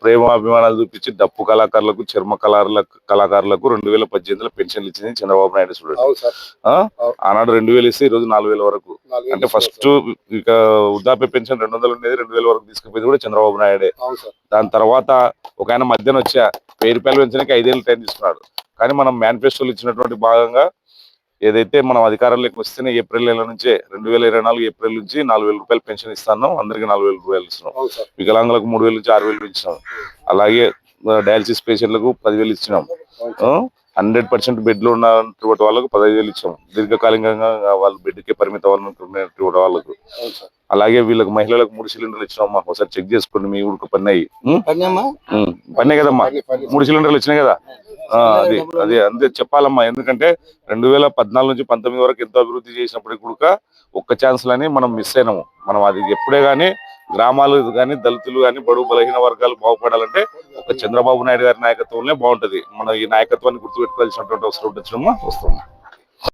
ప్రేమ అభిమానాలు చూపించి డప్పు కళాకారులకు చర్మ కళారులకు కళాకారులకు రెండు వేల పద్దెనిమిదిలో పెన్షన్లు ఇచ్చింది చంద్రబాబు నాయుడు చూడండి? ఆనాడు రెండు వేలు ఇస్తే ఈ రోజు నాలుగు వేల వరకు. అంటే ఫస్ట్ ఇక వృద్ధాప్య పెన్షన్ రెండు వందలు ఉండేది రెండు వేల వరకు తీసుకుపోయింది కూడా చంద్రబాబు నాయుడే. దాని తర్వాత ఒక ఆయన మధ్యన వచ్చా వెయ్యి రూపాయలు పెంచడానికి ఐదేళ్ళు టైం తీసుకున్నాడు. కానీ మనం మేనిఫెస్టోలు ఇచ్చినటువంటి భాగంగా ఏదైతే మనం అధికారంలోకి వస్తేనే ఏప్రిల్ నెల నుంచే రెండు వేల ఇరవై నాలుగు ఏప్రిల్ నుంచి నాలుగు వేల రూపాయలు పెన్షన్ ఇస్తాను. అందరికి నాలుగు వేల రూపాయలు ఇస్తున్నాం. వికలాంగులకు మూడు వేల నుంచి ఆరు వేలు ఇచ్చినాం అలాగే డయాలసిస్ పేషెంట్లకు పదివేలు ఇచ్చినాం. హండ్రెడ్ పర్సెంట్ బెడ్లు ఉన్నటువంటి వాళ్ళకు పదహైదు వేలు ఇచ్చాం. దీర్ఘకాలికంగా వాళ్ళు బెడ్కే పరిమితం ఉన్నటువంటి వాళ్ళకు. అలాగే వీళ్ళకి మహిళలకు మూడు సిలిండర్లు ఇచ్చినాం అమ్మా. ఒకసారి చెక్ చేసుకోండి మీ ఊరికి పని అయ్యి ఉం? పన్నమ్మా ఉం. పన్నే కదమ్మా? మూడు సిలిండర్లు వచ్చినాయి కదా? అది అది అంతే చెప్పాలమ్మా. ఎందుకంటే రెండు వేల పద్నాలుగు నుంచి పంతొమ్మిది వరకు ఎంతో అభివృద్ధి చేసినప్పటికీ కూడా ఒక్క ఛాన్స్ అని మనం మిస్ అయినాము. మనం అది ఎప్పుడే గానీ గ్రామాలు కానీ దళితులు కానీ బడుగు బలహీన వర్గాలు బాగుపడాలంటే ఒక చంద్రబాబు నాయుడు గారి నాయకత్వంలో బాగుంటది. మనం ఈ నాయకత్వాన్ని గుర్తుపెట్టుకోవాల్సినటువంటి అవసరం వచ్చినమ్మా వస్తుంది